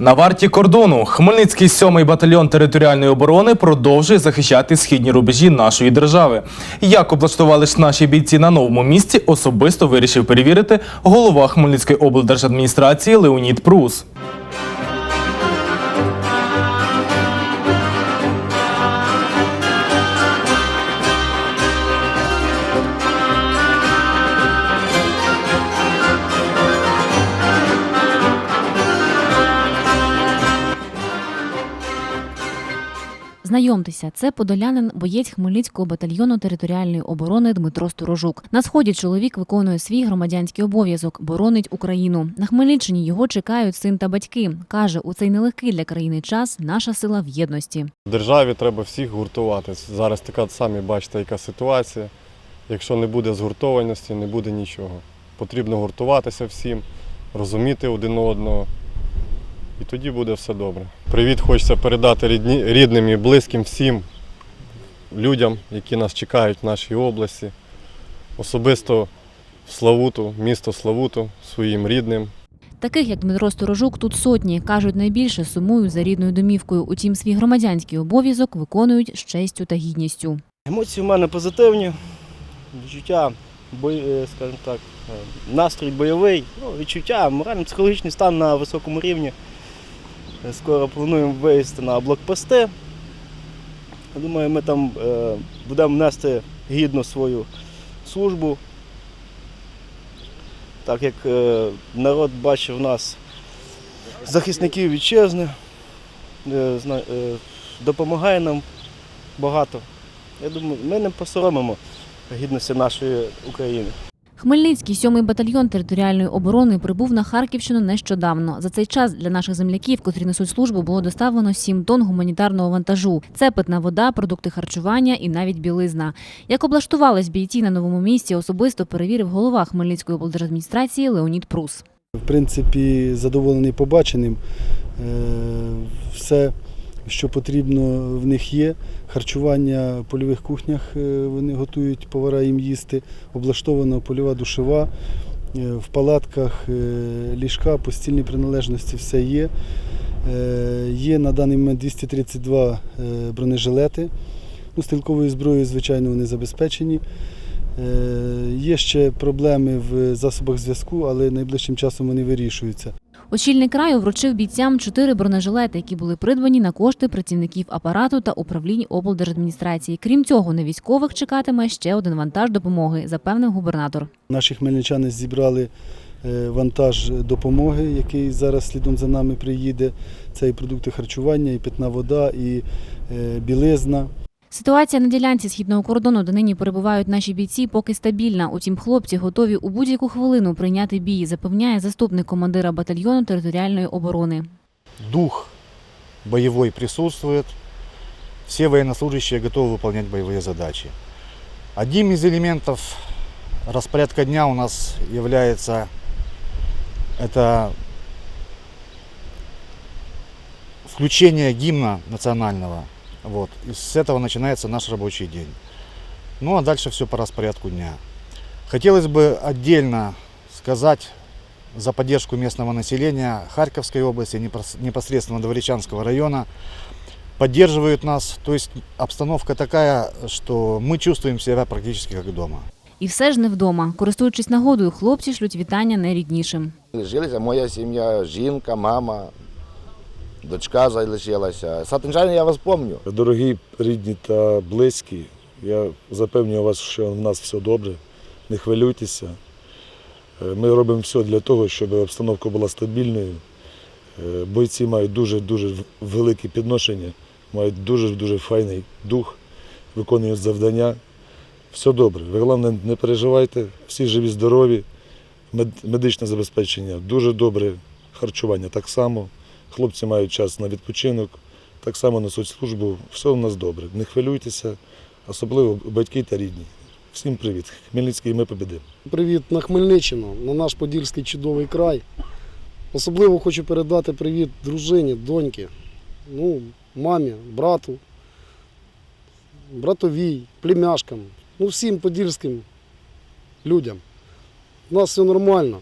На варті кордону Хмельницький 7-й батальйон територіальної оборони продовжує захищати східні рубежі нашої держави. Як облаштувались наші бійці на новому місці, особисто вирішив перевірити голова Хмельницької облдержадміністрації Леонід Прус. Знайомтеся, це подолянин, боєць Хмельницького батальйону територіальної оборони Дмитро Сторожук. На сході чоловік виконує свій громадянський обов'язок, боронить Україну. На Хмельниччині його чекають син та батьки. каже, у цей нелегкий для країни час наша сила в єдності. Державі треба всіх гуртувати. Зараз така самі бачите, яка ситуація. Якщо не буде згуртованості, не буде нічого. Потрібно гуртуватися всім, розуміти один одного. І тоді буде все добре. Привіт хочеться передати рідні, рідним і близьким всім людям, які нас чекають в нашій області. Особисто в Славуту, місто Славуту, своїм рідним, Таких як Дмитро Сторожук тут сотні кажуть, найбільше сумують за рідною домівкою. Утім, свій громадянський обов'язок виконують з честю та гідністю. Емоції в мене позитивні, відчуття, е, скажімо так, е, настрій бойовий, ну, відчуття, морально-психологічний стан на високому рівні. Е, Скоро плануємо виїзд на блокпости. Думаю, ми там е, будемо нести гідно свою службу. Так як е, народ бачив нас захисників вітчизни, допомагає нам багато. Я думаю, ми не посоромимо гідності нашої України. Хмельницький сьомий батальйон територіальної оборони прибув на Харківщину нещодавно. За цей час для наших земляків, котрі несуть службу, було доставлено 7 тонн гуманітарного вантажу. Це питна вода, продукти харчування і навіть білизна. Як облаштувались бійці на новому місці, особисто перевірив голова Хмельницької облдержадміністрації Леонід Прус. В принципі, задоволений побаченим. Е, Все, що потрібно, в них є. Харчування в польових кухнях е, вони готують повара їм їсти. Облаштована польова душева. Е, В палатках е, ліжка, постільні приналежності все є. Є на даний момент 232 е, бронежилети. Ну, стрілковою зброєю, звичайно, вони забезпечені. Є ще проблеми в засобах зв'язку, але найближчим часом вони вирішуються. Очільник краю вручив бійцям чотири бронежилети, які були придбані на кошти працівників апарату та управлінь облдержадміністрації. Крім цього, на військових чекатиме ще один вантаж допомоги, запевнив губернатор. Наші хмельничани зібрали е, вантаж допомоги, який зараз слідом за нами приїде. Це і продукти харчування, і питна вода, і е, білизна. Ситуація на ділянці східного кордону, де нині перебувають наші бійці, поки стабільна. Утім, хлопці готові у будь-яку хвилину прийняти бій, запевняє заступник командира батальйону територіальної оборони. дух боевой присутствует, все военнослужащие готовы выполнять боевые задачи. Одним из элементов распорядка дня у нас является это включение гимна национального. Вот. И с этого начинается наш рабочий день. Ну а дальше все по распорядку дня. Хотелось бы отдельно сказать за поддержку местного населения Харьковской области, непос- непосредственно Дворечанского района. Поддерживают нас, то есть обстановка такая, что мы чувствуем себя практически как дома. І все ж не вдома. Користуючись нагодою, хлопці шлють вітання найріднішим. Лишилася моя сім'я, жінка, мама, дочка залишилася. Сатинчани я вас пам'ятаю. Дорогі рідні та близькі, я запевнюю вас, що в нас все добре. Не хвилюйтеся. Е, Ми робимо все для того, щоб обстановка була стабільною. Е, Бойці мають дуже-дуже велике підношення, мають дуже-дуже файний дух, виконують завдання. Все добре. Ви головне не переживайте, всі живі, здорові, медичне забезпечення дуже добре, харчування так само. Хлопці мають час на відпочинок, так само несуть службу. Все у нас добре. Не хвилюйтеся, особливо батьки та рідні. Всім привіт. Хмельницький, ми побідимо. Привіт на Хмельниччину, на наш подільський чудовий край. Особливо хочу передати привіт дружині, доньки, ну, мамі, брату, братовій, племяшкам, ну всім подільським людям. У нас все нормально.